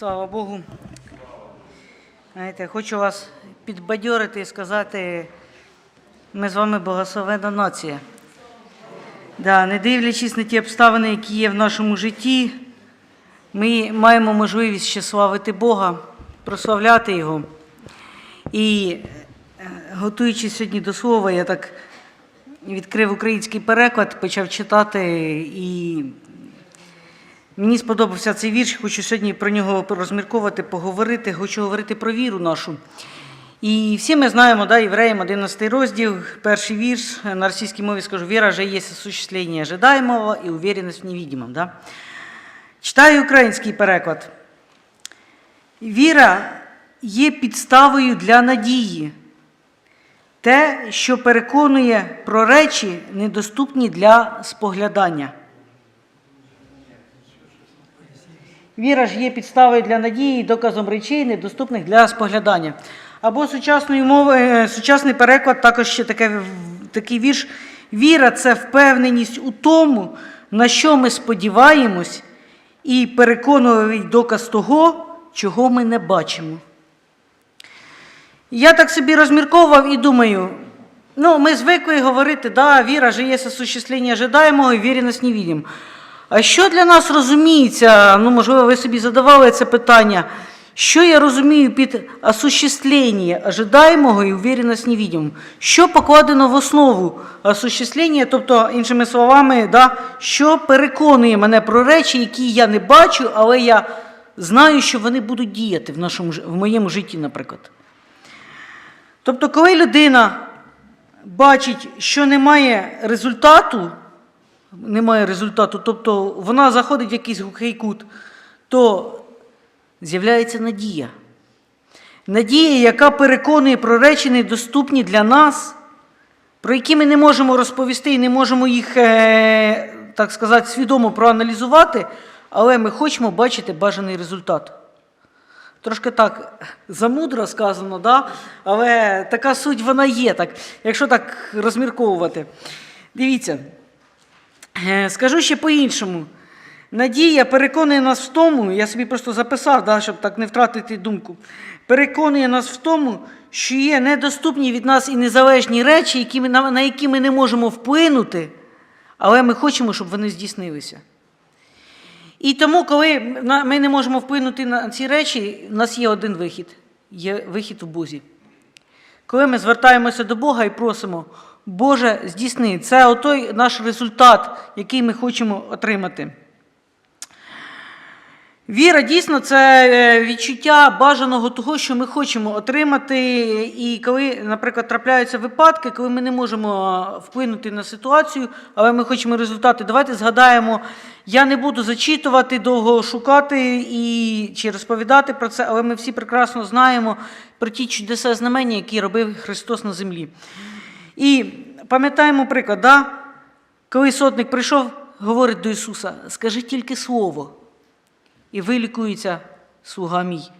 Слава Богу. Знаєте, хочу вас підбадьорити і сказати, ми з вами благословена нація. Да, не дивлячись на ті обставини, які є в нашому житті, ми маємо можливість ще славити Бога, прославляти Його. І е, готуючись сьогодні до слова, я так відкрив український переклад, почав читати і Мені сподобався цей вірш, хочу сьогодні про нього порозмірковувати, поговорити, хочу говорити про віру нашу. І всі ми знаємо, да, євреям 11 розділ, перший вірш, на російській мові скажу, віра же є осуществлення ожидаемого і уверенность в невидимом. Да? Читаю український переклад. Віра є підставою для надії. Те, що переконує про речі, недоступні для споглядання. Віра ж є підставою для надії і доказом речей, недоступних для споглядання. Або сучасною мовою, е, сучасний переклад також ще таке, такий вірш. Віра це впевненість у тому, на що ми сподіваємось, і переконливий доказ того, чого ми не бачимо. Я так собі розмірковував і думаю, ну, ми звикли говорити, да, віра же є осуществлення ожидаемого і віреність не видим. А що для нас розуміється? Ну, можливо, ви собі задавали це питання. Що я розумію під осуществлення ожидаємого і уверенность невидимого? Що покладено в основу осуществлення, тобто, іншими словами, да, що переконує мене про речі, які я не бачу, але я знаю, що вони будуть діяти в, нашому, в моєму житті, наприклад. Тобто, коли людина бачить, що немає результату, немає результату, тобто вона заходить в якийсь глухий кут, то з'являється надія. Надія, яка переконує про речі недоступні для нас, про які ми не можемо розповісти і не можемо їх, е, так сказати, свідомо проаналізувати, але ми хочемо бачити бажаний результат. Трошки так замудро сказано, да? але така суть вона є, так, якщо так розмірковувати. Дивіться, Скажу ще по-іншому. Надія переконує нас в тому, я собі просто записав, да, щоб так не втратити думку. Переконує нас в тому, що є недоступні від нас і незалежні речі, які ми, на, які ми не можемо вплинути, але ми хочемо, щоб вони здійснилися. І тому, коли ми не можемо вплинути на ці речі, у нас є один вихід є вихід в Бозі. Коли ми звертаємося до Бога і просимо, Боже, здійсни, це отой наш результат, який ми хочемо отримати. Віра дійсно це е, відчуття бажаного того, що ми хочемо отримати. І коли, наприклад, трапляються випадки, коли ми не можемо вплинути на ситуацію, але ми хочемо результати, давайте згадаємо, я не буду зачитувати, довго шукати і чи розповідати про це, але ми всі прекрасно знаємо про ті чудеса знамення, які робив Христос на землі. І пам'ятаємо приклад, да? коли сотник прийшов, говорить до Ісуса: скажи тільки слово і вилікується слуга мій.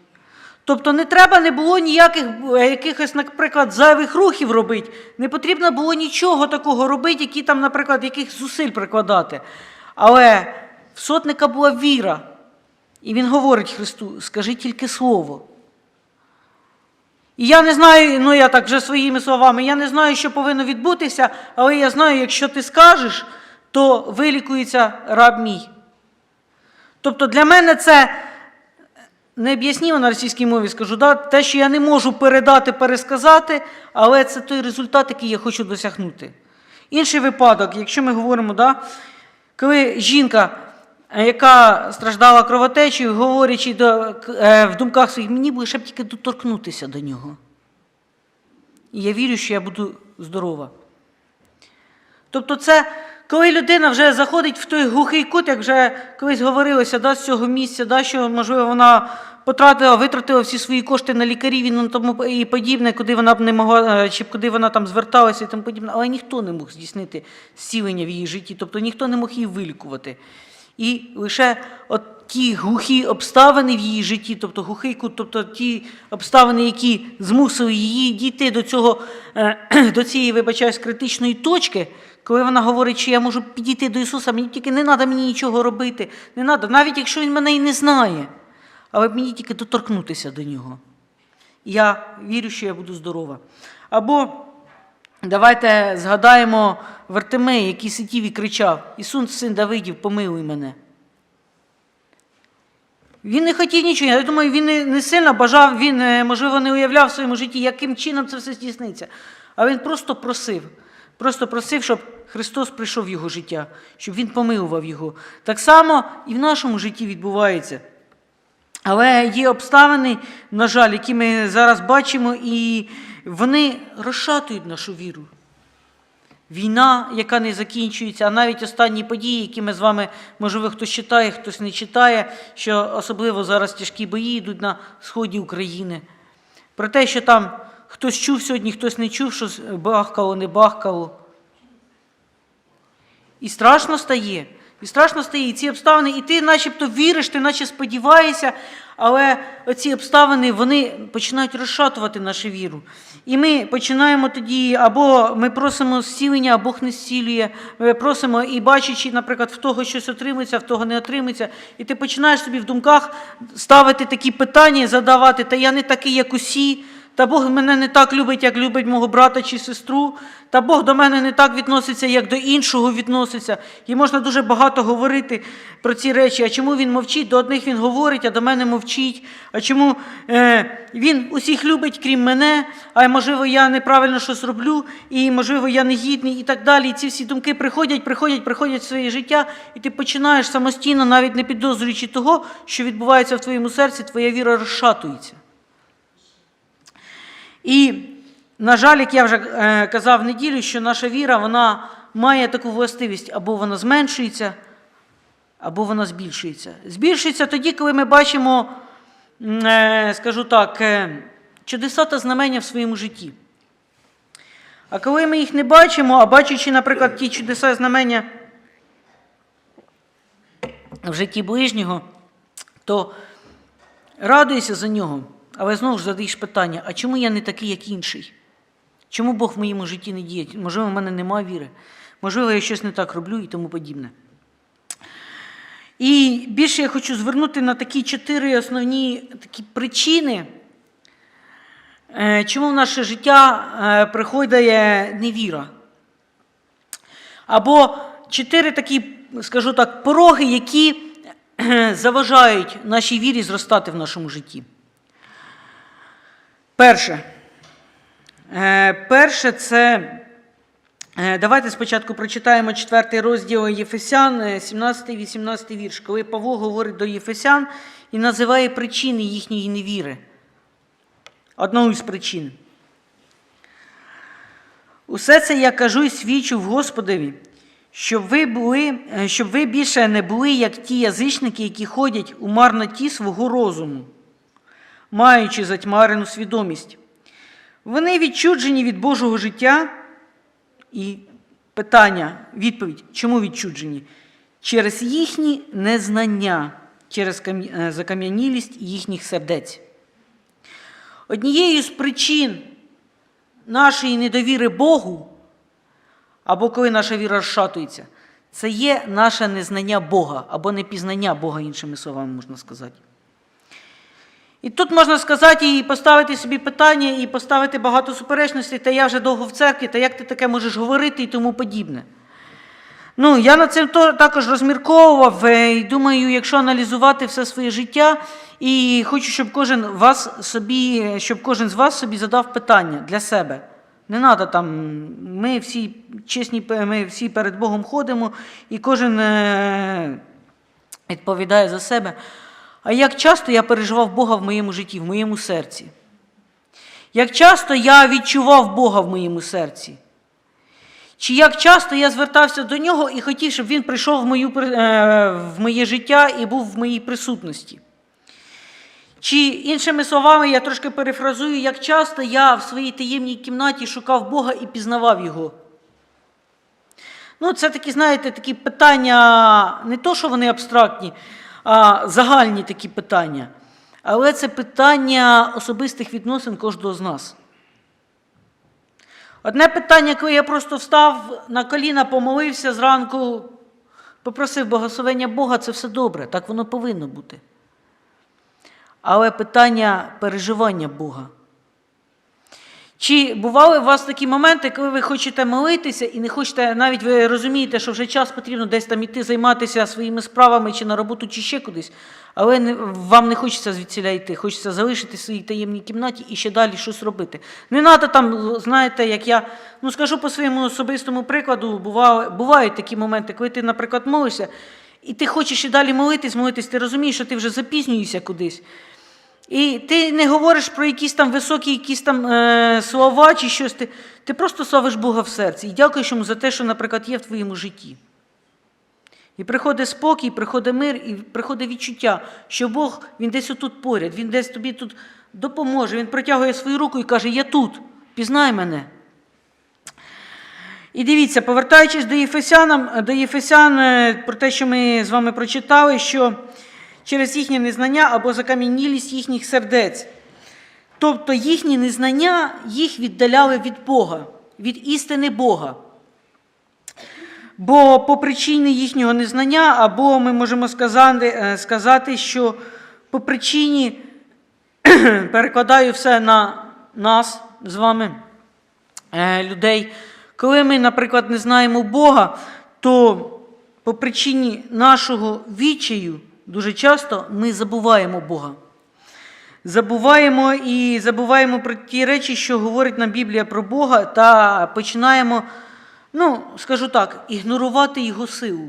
Тобто не треба не було ніяких е, якихось, наприклад, зайвих рухів робити. Не потрібно було нічого такого робити, які там, наприклад, яких зусиль прикладати. Але в сотника була віра. І він говорить Христу: скажи тільки слово. І я не знаю, ну я так вже своїми словами, я не знаю, що повинно відбутися, але я знаю, якщо ти скажеш, то вилікується раб мій. Тобто для мене це необ'яснимо на російській мові скажу, да? те, що я не можу передати, пересказати, але це той результат, який я хочу досягнути. Інший випадок, якщо ми говоримо, да? коли жінка, яка страждала кровотечею, говорячи до, е, в думках своїх, мені буде ще б тільки доторкнутися до нього. І я вірю, що я буду здорова. Тобто, це коли людина вже заходить в той глухий кут, як вже колись говорилося да, з цього місця, да, що, можливо, вона потратила, витратила всі свої кошти на лікарів і ну, тому і подібне, куди вона б не могла, е, чи куди вона там зверталася і тому подібне, але ніхто не мог здійснити зцілення в її житті, тобто ніхто не мог її вилікувати. І лише от ті глухі обставини в її житті, тобто глухий кут, тобто ті обставини, які змусили її дійти до цього, е, до цієї, вибачаюсь, критичної точки, коли вона говорить, що я можу підійти до Ісуса, мені тільки не треба мені нічого робити, не треба, навіть якщо Він мене і не знає. але мені тільки доторкнутися до нього. Я вірю, що я буду здорова. Або давайте згадаємо Вартимея, який сидів і кричав: Ісус, син Давидів, помилуй мене. Він не хотів нічого. Я думаю, він не, не сильно бажав, він, е, можливо, не уявляв в своєму житті, яким чином це все здійсниться. А він просто просив. Просто просив, щоб Христос прийшов в його життя, щоб Він помилував його. Так само і в нашому житті відбувається. Але є обставини, на жаль, які ми зараз бачимо, і вони розшатують нашу віру. Війна, яка не закінчується, а навіть останні події, які ми з вами, можливо, хтось читає, хтось не читає, що особливо зараз тяжкі бої йдуть на сході України. Про те, що там хтось чув сьогодні, хтось не чув, що бахкало, не бахкало. І страшно стає. І страшно стає, і ці обставини, і ти начебто віриш, ти наче сподіваєшся, але ці обставини вони починають розшатувати нашу віру. І ми починаємо тоді, або ми просимо зцілення, а Бог не зцілює. Ми просимо і бачачи, наприклад, в того щось отримується, в того не отримується. І ти починаєш собі в думках ставити такі питання, задавати, та я не такий, як усі. Та Бог мене не так любить, як любить мого брата чи сестру. Та Бог до мене не так відноситься, як до іншого відноситься. І можна дуже багато говорити про ці речі. А чому він мовчить? До одних він говорить, а до мене мовчить. А чому е, він усіх любить, крім мене, а можливо, я неправильно щось роблю, і можливо, я не гідний, і так далі. І ці всі думки приходять, приходять, приходять в своє життя, і ти починаєш самостійно, навіть не підозрюючи того, що відбувається в твоєму серці, твоя віра розшатується. І, на жаль, як я вже е, казав в неділю, що наша віра вона має таку властивість, або вона зменшується, або вона збільшується. Збільшується тоді, коли ми бачимо, е, скажу так, е, чудеса та знамення в своєму житті. А коли ми їх не бачимо, а бачачи, наприклад, ті чудеса і знамення в житті ближнього, то радуйся за нього. Але знову ж задаєш питання: а чому я не такий, як інший? Чому Бог в моєму житті не діє? Можливо, в мене немає віри. Можливо, я щось не так роблю і тому подібне. І більше я хочу звернути на такі чотири основні такі причини, е, чому в наше життя е, приходить невіра. Або чотири такі, скажу так, пороги, які е, заважають нашій вірі зростати в нашому житті. Перше. Е, Перше це. е, Давайте спочатку прочитаємо 4 розділ Єфесян, 17-18 вірш, коли Павло говорить до Єфесян і називає причини їхньої невіри. Одну із причин. Усе це я кажу і свідчу в Господові, щоб ви, були, е, щоб ви більше не були, як ті язичники, які ходять у марноті свого розуму маючи затьмарену свідомість. Вони відчуджені від Божого життя. І питання, відповідь, чому відчуджені? Через їхні незнання, через е, закам'янілість їхніх сердець. Однією з причин нашої недовіри Богу, або коли наша віра розшатується, це є наше незнання Бога, або непізнання Бога, іншими словами можна сказати. І тут можна сказати і поставити собі питання, і поставити багато суперечностей, та я вже довго в церкві, та як ти таке можеш говорити і тому подібне. Ну, я над цим також розмірковував е, і думаю, якщо аналізувати все своє життя, і хочу, щоб кожен вас собі, щоб кожен з вас собі задав питання для себе. Не треба там, ми всі чесні, ми всі перед Богом ходимо, і кожен е, відповідає за себе. А як часто я переживав Бога в моєму житті, в моєму серці? Як часто я відчував Бога в моєму серці? Чи як часто я звертався до нього і хотів, щоб він прийшов в, мою, е, в моє життя і був в моїй присутності? Чи, іншими словами, я трошки перефразую, як часто я в своїй таємній кімнаті шукав Бога і пізнавав Його? Ну, це такі, знаєте, такі питання, не то, що вони абстрактні, загальні такі питання. Але це питання особистих відносин кожного з нас. Одне питання, коли я просто встав на коліна, помолився зранку, попросив благословення Бога, це все добре, так воно повинно бути. але питання переживання Бога. Чи бували у вас такі моменти, коли ви хочете молитися і не хочете, навіть ви розумієте, що вже час потрібно десь там іти займатися своїми справами чи на роботу, чи ще кудись, але не, вам не хочеться звідсіля йти, хочеться залишити в своїй таємній кімнаті і ще далі щось робити. Не треба там, знаєте, як я ну скажу по своєму особистому прикладу, бували, бувають такі моменти, коли ти, наприклад, молишся, і ти хочеш і далі молитись, молитись, ти розумієш, що ти вже запізнюєшся кудись. І ти не говориш про якісь там високі якісь там е, слова чи щось. Ти, ти просто славиш Бога в серці і дякуєш йому за те, що, наприклад, є в твоєму житті. І приходить спокій, приходить мир, і приходить відчуття, що Бог він десь отут поряд, він десь тобі тут допоможе. Він протягує свою руку і каже: Я тут, пізнай мене. І дивіться, повертаючись до Єфесянам, до Єфесян, е, про те, що ми з вами прочитали, що через їхнє незнання або закам'янілість їхніх сердець. Тобто їхні незнання їх віддаляли від Бога, від істини Бога. Бо по причині їхнього незнання, або ми можемо сказати, е, сказати що по причині перекладаю все на нас з вами, е, людей. Коли ми, наприклад, не знаємо Бога, то по причині нашого відчаю дуже часто ми забуваємо Бога. Забуваємо і забуваємо про ті речі, що говорить нам Біблія про Бога, та починаємо, ну, скажу так, ігнорувати Його силу.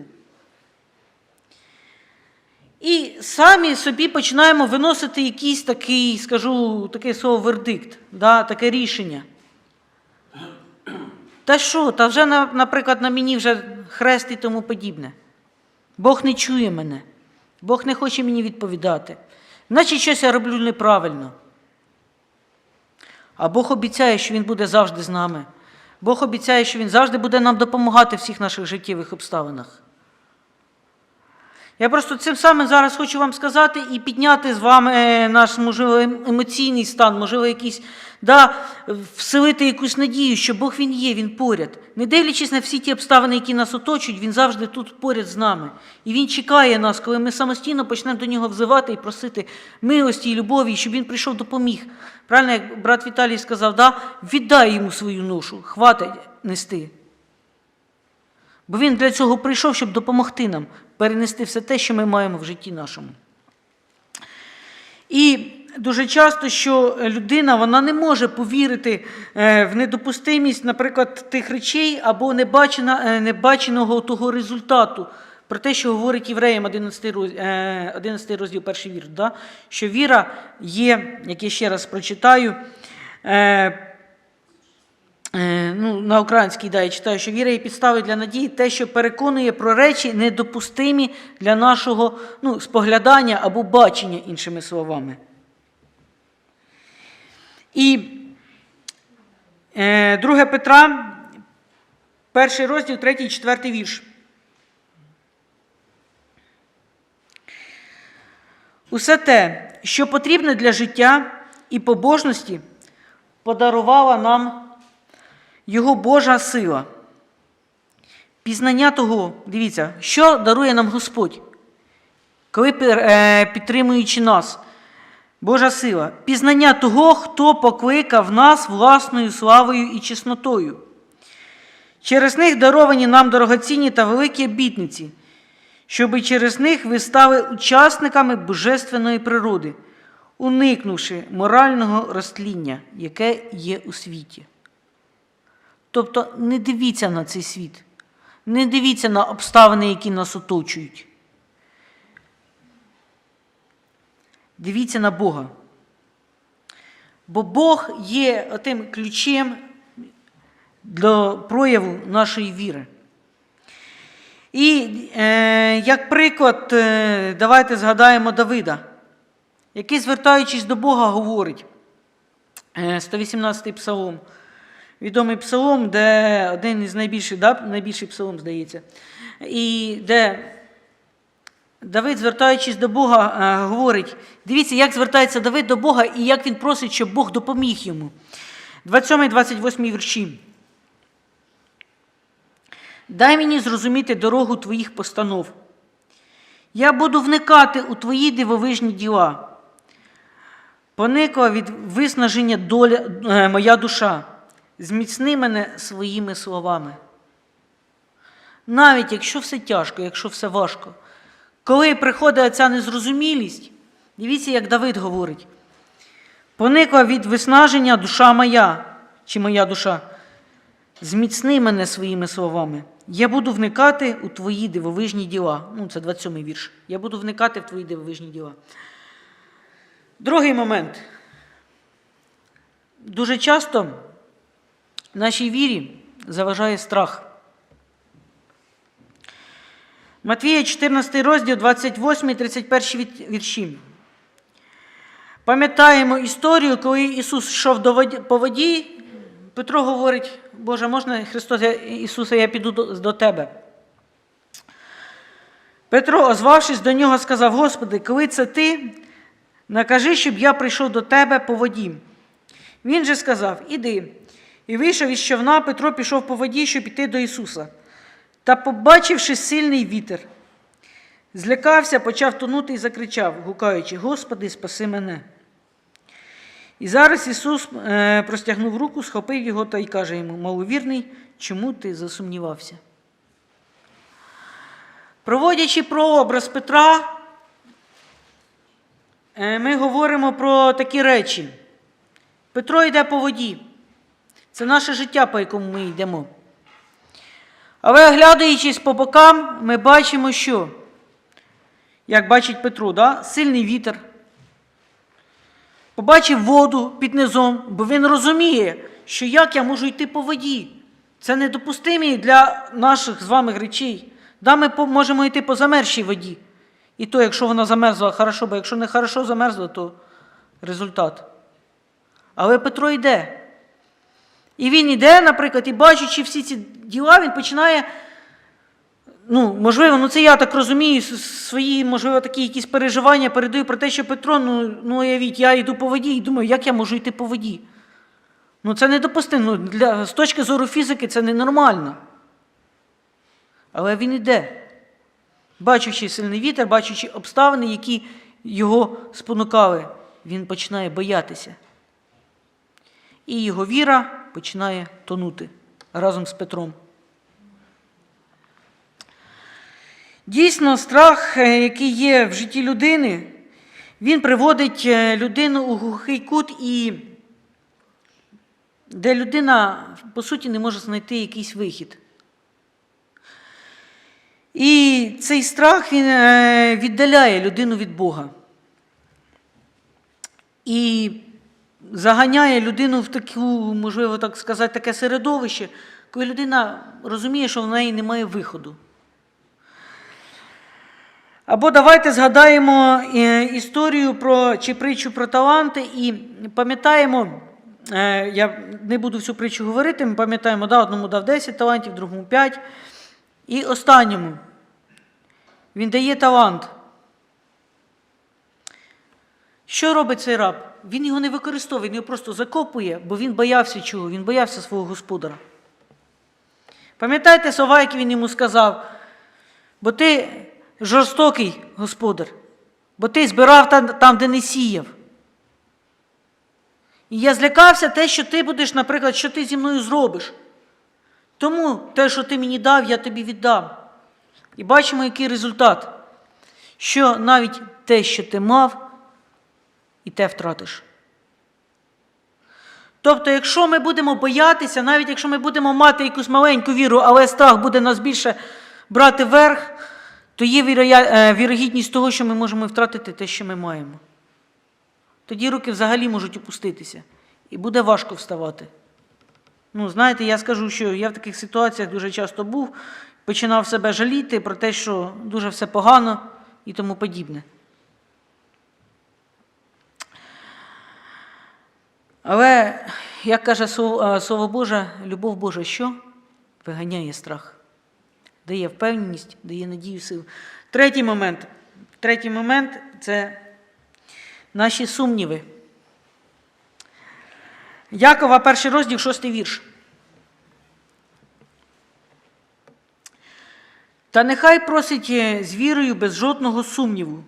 І самі собі починаємо виносити якийсь такий, скажу, таке слово вердикт, да, таке рішення. Та що, та вже, наприклад, на мені вже хрест і тому подібне. Бог не чує мене, Бог не хоче мені відповідати. Наче щось я роблю неправильно. А Бог обіцяє, що Він буде завжди з нами. Бог обіцяє, що Він завжди буде нам допомагати в всіх наших життєвих обставинах. Я просто цим самим зараз хочу вам сказати і підняти з вами е, наш, можливо, ем- емоційний стан, можливо, якийсь, да, вселити якусь надію, що Бог Він є, Він поряд. Не дивлячись на всі ті обставини, які нас оточують, Він завжди тут поряд з нами. І Він чекає нас, коли ми самостійно почнемо до нього взивати і просити милості і любові, щоб він прийшов допоміг. Правильно, як брат Віталій сказав, да, віддай йому свою ношу, хватить нести. Бо він для цього прийшов, щоб допомогти нам перенести все те, що ми маємо в житті нашому. І дуже часто, що людина вона не може повірити е, в недопустимість, наприклад, тих речей або е, небаченого того результату. Про те, що говорить євреям 11 розділ, 11 розділ перший вірш, да? що віра є, як я ще раз прочитаю, Е, ну, на українській да, я читаю, що віра є підставою для надії, те, що переконує про речі недопустимі для нашого ну, споглядання або бачення, іншими словами. І е, 2 Петра, перший розділ, третій, четвертий вірш. Усе те, що потрібне для життя і побожності, подарувала нам його Божа сила. Пізнання того, дивіться, що дарує нам Господь, коли е, підтримуючи нас, Божа сила, пізнання того, хто покликав нас власною славою і чеснотою. Через них даровані нам дорогоцінні та великі обітниці, щоби через них ви стали учасниками божественної природи, уникнувши морального розтління, яке є у світі. Тобто не дивіться на цей світ, не дивіться на обставини, які нас оточують. Дивіться на Бога. Бо Бог є тим ключем для прояву нашої віри. І е, як приклад, е, давайте згадаємо Давида, який, звертаючись до Бога, говорить, е, 118-й псалом. Відомий псалом, де один із найбільших, да, найбільший псалом, здається, і де Давид, звертаючись до Бога, е, говорить: дивіться, як звертається Давид до Бога і як він просить, щоб Бог допоміг йому. 27-28 вірші. Дай мені зрозуміти дорогу твоїх постанов. Я буду вникати у твої дивовижні діла. Поникла від виснаження доля, е, моя душа. Зміцни мене своїми словами. Навіть якщо все тяжко, якщо все важко, коли приходить ця незрозумілість, дивіться, як Давид говорить: поникла від виснаження душа моя, чи моя душа. Зміцни мене своїми словами. Я буду вникати у твої дивовижні діла. Ну, це 27-й вірш. Я буду вникати в твої дивовижні діла. Другий момент. Дуже часто нашій вірі заважає страх. Матвія 14 розділ, 28 31 вірші. Пам'ятаємо історію, коли Ісус йшов по воді, Петро говорить, Боже, можна Христос, я, Ісусе, я піду до Тебе. Петро, озвавшись до нього, сказав: Господи, коли це ти, накажи, щоб я прийшов до Тебе по воді. Він же сказав: Іди. І вийшов із човна, Петро пішов по воді, щоб іти до Ісуса. Та, побачивши сильний вітер, злякався, почав тонути і закричав, гукаючи: Господи, спаси мене. І зараз Ісус е, простягнув руку, схопив його та й каже йому: маловірний, чому ти засумнівався? Проводячи прообраз Петра, е, ми говоримо про такі речі. Петро йде по воді. Це наше життя, по якому ми йдемо. Але оглядаючись по бокам, ми бачимо, що, як бачить Петро, да? сильний вітер. Побачив воду під низом, бо він розуміє, що як я можу йти по воді. Це недопустимі для наших з вами речей. Да, ми можемо йти по замерзшій воді. І то, якщо вона замерзла, хорошо, бо якщо не хорошо замерзла, то результат. Але Петро йде. І він йде, наприклад, і бачачи всі ці діла, він починає. Ну, можливо, ну це я так розумію, свої, можливо, такі якісь переживання передаю про те, що Петро, ну, ну уявіть, я йду по воді і думаю, як я можу йти по воді? Ну, це недопустимо. Ну, для, з точки зору фізики це ненормально. Але він йде, бачачи сильний вітер, бачачи обставини, які його спонукали, він починає боятися. І його віра починає тонути разом з Петром. Дійсно, страх, е, який є в житті людини, він приводить е, людину у глухий кут, і де людина, по суті, не може знайти якийсь вихід. І цей страх він е, віддаляє людину від Бога. І заганяє людину в таку, можливо, так сказати, таке середовище, коли людина розуміє, що в неї немає виходу. Або давайте згадаємо е, історію про чи притчу про таланти і пам'ятаємо, е, я не буду всю притчу говорити, ми пам'ятаємо, да, одному дав 10 талантів, другому 5. І останньому він дає талант. Що робить цей раб? Він його не використовує, він його просто закопує, бо він боявся чого? Він боявся свого господара. Пам'ятаєте слова, які він йому сказав? Бо ти жорстокий господар, бо ти збирав там, там, де не сіяв. І я злякався те, що ти будеш, наприклад, що ти зі мною зробиш. Тому те, що ти мені дав, я тобі віддам. І бачимо, який результат. Що навіть те, що ти мав, і те втратиш. Тобто, якщо ми будемо боятися, навіть якщо ми будемо мати якусь маленьку віру, але страх буде нас більше брати верх, то є е, вірогідність того, що ми можемо втратити те, що ми маємо. Тоді руки взагалі можуть опуститися, і буде важко вставати. Ну, знаєте, я скажу, що я в таких ситуаціях дуже часто був, починав себе жаліти про те, що дуже все погано і тому подібне. Але, як каже Слово е, Боже, любов Божа що? Виганяє страх, дає впевненість, дає надію силу. Третій момент. Третій момент це наші сумніви. Якова, перший розділ, шостий вірш. Та нехай просить е, з вірою без жодного сумніву.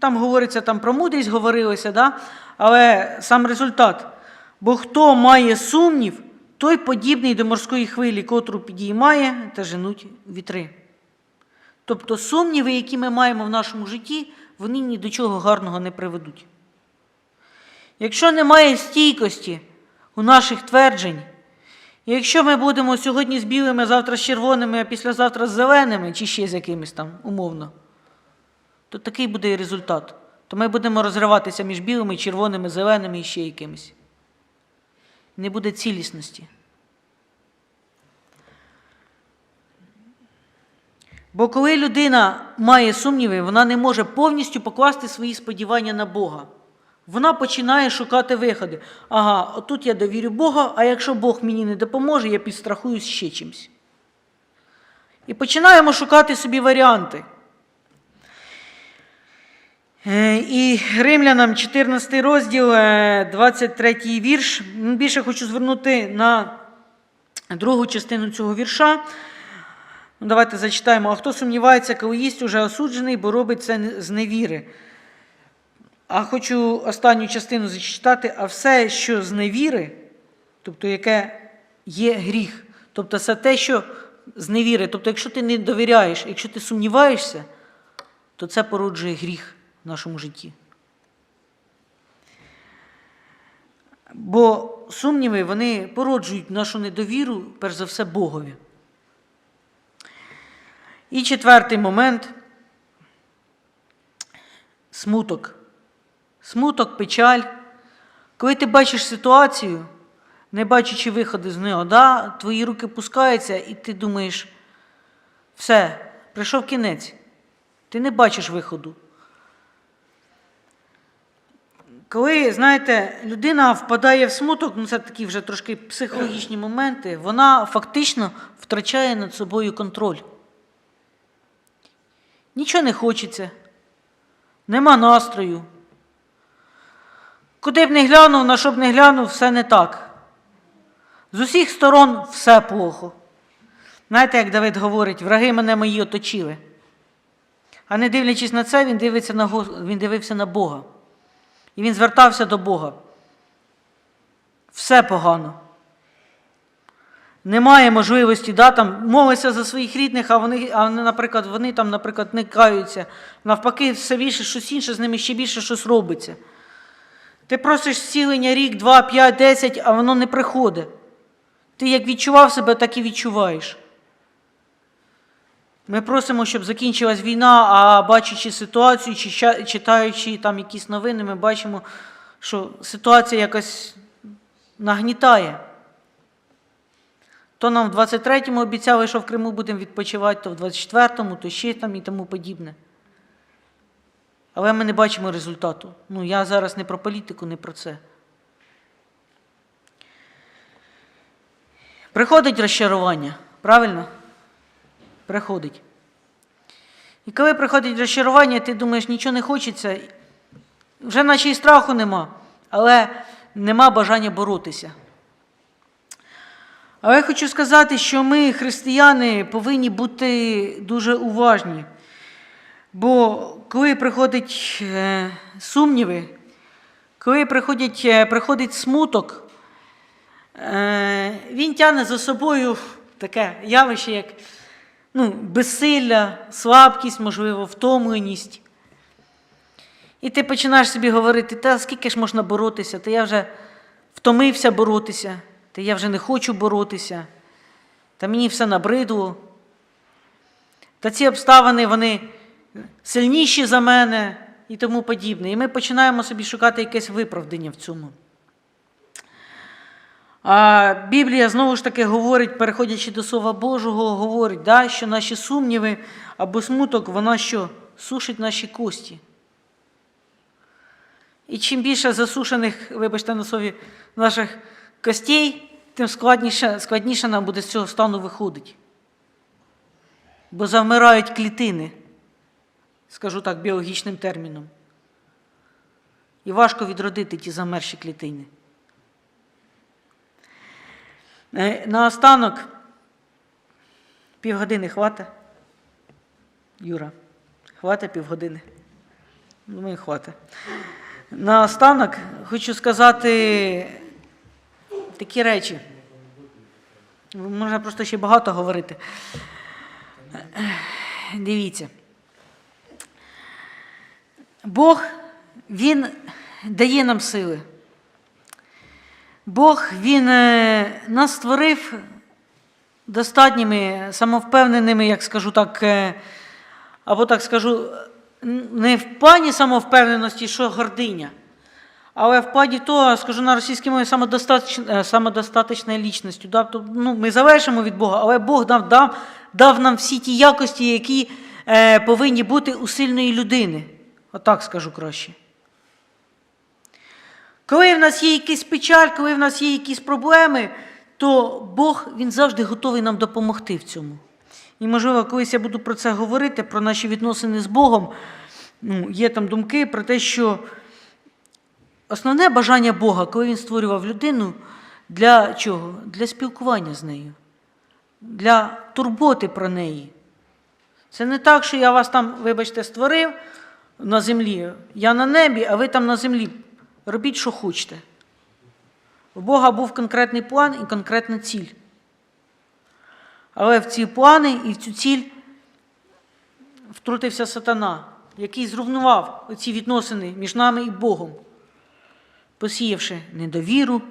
там говориться там про мудрість, говорилося, да? але сам результат. Бо хто має сумнів, той подібний до морської хвилі, котру підіймає та женуть вітри. Тобто сумніви, які ми маємо в нашому житті, вони ні до чого гарного не приведуть. Якщо немає стійкості у наших тверджень, якщо ми будемо сьогодні з білими, завтра з червоними, а післязавтра з зеленими, чи ще з якимись там умовно, то такий буде і результат. То ми будемо розриватися між білими, червоними, зеленими і ще якимись. Не буде цілісності. Бо коли людина має сумніви, вона не може повністю покласти свої сподівання на Бога. Вона починає шукати виходи. Ага, отут я довірю Бога, а якщо Бог мені не допоможе, я підстрахуюсь ще чимось. І починаємо шукати собі варіанти. Е, І Римлянам 14 розділ, е, 23 вірш. Більше хочу звернути на другу частину цього вірша. Ну, Давайте зачитаємо. А хто сумнівається, коли їсть уже осуджений, бо робить це з невіри. А хочу останню частину зачитати, а все, що з невіри, тобто яке є гріх, тобто все те, що з невіри, тобто, якщо ти не довіряєш, якщо ти сумніваєшся, то це породжує гріх в нашому житті. Бо сумніви вони породжують нашу недовіру, перш за все, Богові. І четвертий момент смуток. Смуток, печаль. Коли ти бачиш ситуацію, не бачачи виходу з нього, да, твої руки пускаються, і ти думаєш, все, прийшов кінець. Ти не бачиш виходу. Коли, знаєте, людина впадає в смуток, ну це такі вже трошки психологічні моменти, вона фактично втрачає над собою контроль. Нічого не хочеться, нема настрою. Куди б не глянув, на що б не глянув, все не так. З усіх сторон все плохо. Знаєте, як Давид говорить, враги мене мої оточили. А не дивлячись на це, він, дивиться на, він дивився на Бога. І він звертався до Бога. Все погано. Немає можливості, да, там, молиться за своїх рідних, а вони, а наприклад, вони там, наприклад, не каються. Навпаки, все більше щось інше, з ними ще більше щось робиться. Ти просиш зцілення рік, два, п'ять, десять, а воно не приходить. Ти як відчував себе, так і відчуваєш. Ми просимо, щоб закінчилась війна, а бачачи ситуацію, чи читаючи там якісь новини, ми бачимо, що ситуація якось нагнітає. То нам в 23-му обіцяли, що в Криму будемо відпочивати, то в 24-му, то ще там і тому подібне. Але ми не бачимо результату. Ну, я зараз не про політику, не про це. Приходить розчарування, правильно? Приходить. І коли приходить розчарування, ти думаєш, нічого не хочеться, вже наче і страху нема, але нема бажання боротися. Але я хочу сказати, що ми, християни, повинні бути дуже уважні. Бо коли приходять е, сумніви, коли приходять, е, приходить смуток, е, він тягне за собою таке явище, як ну, безсилля, слабкість, можливо, втомленість. І ти починаєш собі говорити, та скільки ж можна боротися, та я вже втомився боротися, та я вже не хочу боротися, та мені все набридло. Та ці обставини, вони сильніші за мене і тому подібне. І ми починаємо собі шукати якесь виправдання в цьому. А Біблія знову ж таки говорить, переходячи до Слова Божого, говорить, да, що наші сумніви або смуток, вона що? Сушить наші кості. І чим більше засушених, вибачте на слові, наших костей, тим складніше, складніше нам буде з цього стану виходити. Бо завмирають клітини, скажу так, біологічним терміном. І важко відродити ті замерші клітини. Е, Наостанок, півгодини хвата. Юра, хвата півгодини. Думаю, хватить. Наостанок хочу сказати такі речі. Можна просто ще багато говорити. Дивіться. Бог, Він дає нам сили. Бог, Він е, нас створив достатніми, самовпевненими, як скажу так, е, або так скажу, не в плані самовпевненості, що гординя, але в плані того, скажу на російській мові, самодостаточ- е, самодостаточною лічністю. Тобто, ну, ми залежимо від Бога, але Бог дав, дав, дав нам всі ті якості, які е, повинні бути у сильної людини. Отак скажу краще. Коли в нас є якийсь печаль, коли в нас є якісь проблеми, то Бог він завжди готовий нам допомогти в цьому. І, можливо, колись я буду про це говорити, про наші відносини з Богом. Ну, є там думки про те, що основне бажання Бога, коли він створював людину, для чого? Для спілкування з нею, для турботи про неї. Це не так, що я вас там, вибачте, створив на землі, я на небі, а ви там на землі. Робіть, що хочете. У Бога був конкретний план і конкретна ціль. Але в ці плани і в цю ціль втрутився сатана, який зруйнував ці відносини між нами і Богом, посіявши недовіру,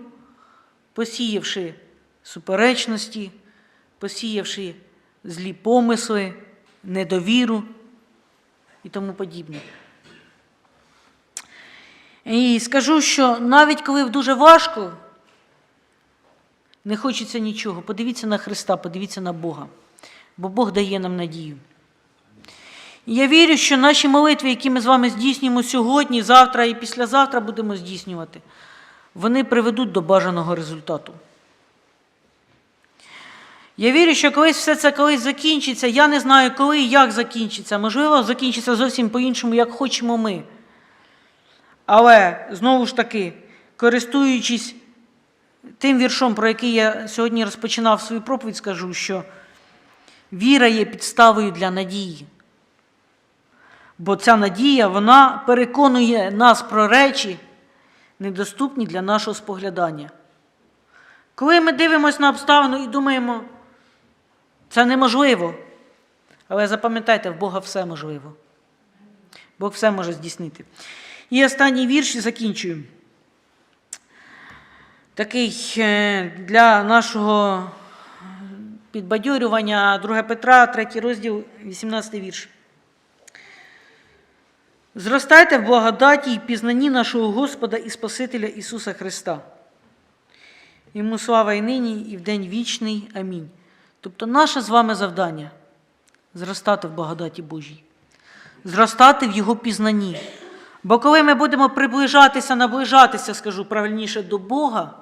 посіявши суперечності, посіявши злі помисли, недовіру і тому подібне. І скажу, що навіть коли дуже важко, не хочеться нічого. Подивіться на Христа, подивіться на Бога, бо Бог дає нам надію. Я вірю, що наші молитви, які ми з вами здійснюємо сьогодні, завтра і післязавтра будемо здійснювати, вони приведуть до бажаного результату. Я вірю, що колись все це колись закінчиться. Я не знаю, коли і як закінчиться. Можливо, закінчиться зовсім по-іншому, як хочемо ми. Але знову ж таки, користуючись тим віршом, про який я сьогодні розпочинав свою проповідь, скажу, що віра є підставою для надії. Бо ця надія, вона переконує нас про речі, недоступні для нашого споглядання. Коли ми дивимося на обставину і думаємо, це неможливо. Але запам'ятайте, в Бога все можливо. Бог все може здійснити. І останній вірш і закінчую. Такий е, для нашого підбадьорювання 2 Петра, 3 розділ, 18 вірш. Зростайте в благодаті і пізнанні нашого Господа і Спасителя Ісуса Христа. Йому слава і нині, і в день вічний. Амінь. Тобто наше з вами завдання зростати в благодаті Божій, зростати в Його пізнанні. Бо коли ми будемо приближатися, наближатися, скажу правильніше, до Бога,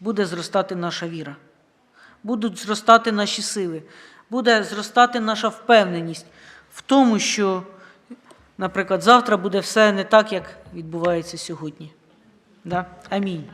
буде зростати наша віра, будуть зростати наші сили, буде зростати наша впевненість в тому, що, наприклад, завтра буде все не так, як відбувається сьогодні. Да? Амінь.